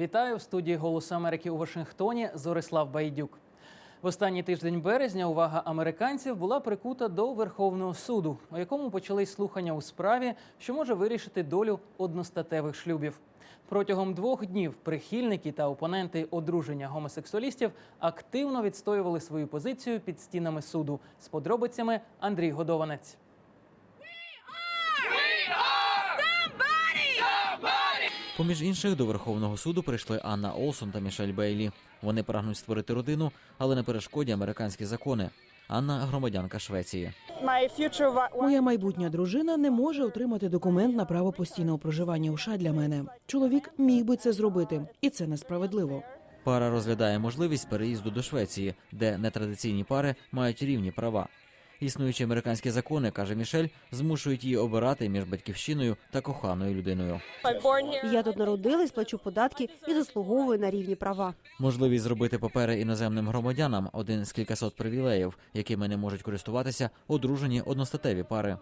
Вітаю в студії «Голосу Америки у Вашингтоні. Зорислав Байдюк. В останній тиждень березня увага американців була прикута до Верховного суду, у якому почались слухання у справі, що може вирішити долю одностатевих шлюбів. Протягом двох днів прихильники та опоненти одруження гомосексуалістів активно відстоювали свою позицію під стінами суду. З подробицями Андрій Годованець. Поміж інших до Верховного суду прийшли Анна Олсон та Мішель Бейлі. Вони прагнуть створити родину, але на перешкоді американські закони. Анна громадянка Швеції. Моя майбутня дружина не може отримати документ на право постійного проживання у США для мене. Чоловік міг би це зробити, і це несправедливо. Пара розглядає можливість переїзду до Швеції, де нетрадиційні пари мають рівні права. Існуючі американські закони, каже Мішель, змушують її обирати між батьківщиною та коханою людиною. Я тут народилась, плачу податки і заслуговую на рівні права. Можливість зробити папери іноземним громадянам один з кількасот привілеїв, якими не можуть користуватися одружені одностатеві пари.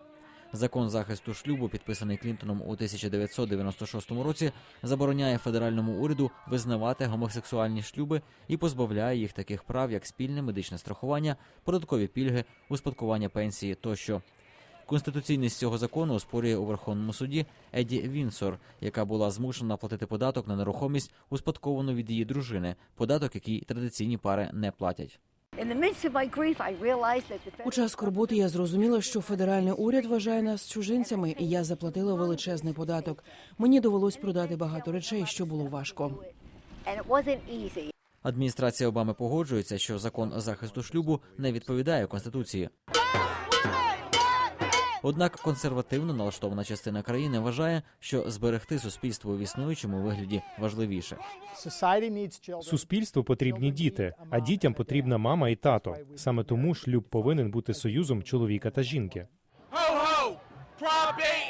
Закон захисту шлюбу, підписаний Клінтоном у 1996 році, забороняє федеральному уряду визнавати гомосексуальні шлюби і позбавляє їх таких прав, як спільне медичне страхування, податкові пільги, успадкування пенсії тощо. Конституційність цього закону оспорює у Верховному суді Еді Вінсор, яка була змушена платити податок на нерухомість, успадковану від її дружини, податок, який традиційні пари не платять. In the midst of my grief, I realized that the У час скорботи я зрозуміла, що федеральний уряд вважає нас чужинцями, і я заплатила величезний податок. Мені довелось продати багато речей, що було важко. Адміністрація Обами погоджується, що закон захисту шлюбу не відповідає конституції. Однак консервативно налаштована частина країни вважає, що зберегти суспільство в існуючому вигляді важливіше. Суспільству потрібні діти, а дітям потрібна мама і тато. Саме тому шлюб повинен бути союзом чоловіка та жінки. Ho ho! Prop 8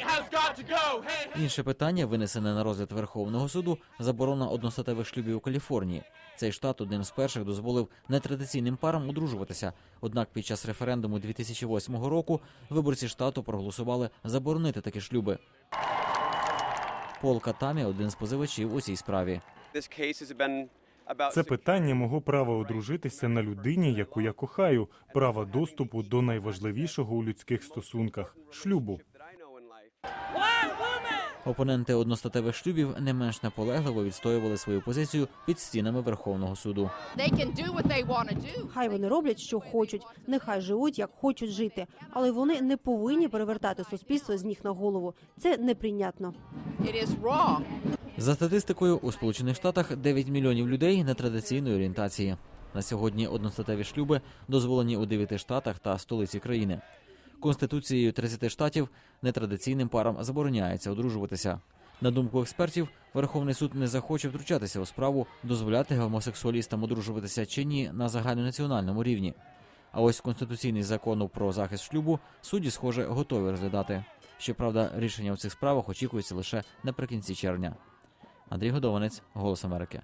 Інше питання, винесене на розгляд Верховного суду, заборона одностатевих шлюбів у Каліфорнії. Цей штат одним з перших дозволив нетрадиційним парам одружуватися. Однак під час референдуму 2008 року виборці штату проголосували заборонити такі шлюби. Пол Катамі один з позивачів у цій справі. Це питання мого права одружитися на людині, яку я кохаю, права доступу до найважливішого у людських стосунках шлюбу. Опоненти одностатевих шлюбів не менш наполегливо відстоювали свою позицію під стінами Верховного суду. Хай вони роблять, що хочуть, нехай живуть, як хочуть жити, але вони не повинні перевертати суспільство з ніг на голову. Це неприйнятно. За статистикою, у Сполучених Штатах 9 мільйонів людей нетрадиційної орієнтації. На сьогодні одностатеві шлюби дозволені у 9 штатах та столиці країни. Конституцією 30 штатів нетрадиційним парам забороняється одружуватися. На думку експертів, Верховний суд не захоче втручатися у справу, дозволяти гомосексуалістам одружуватися чи ні на загальнонаціональному рівні. А ось конституційний закон про захист шлюбу судді, схоже, готові розглядати. Щоправда, рішення у цих справах очікується лише наприкінці червня. Андрій Годованець, Голос Америки.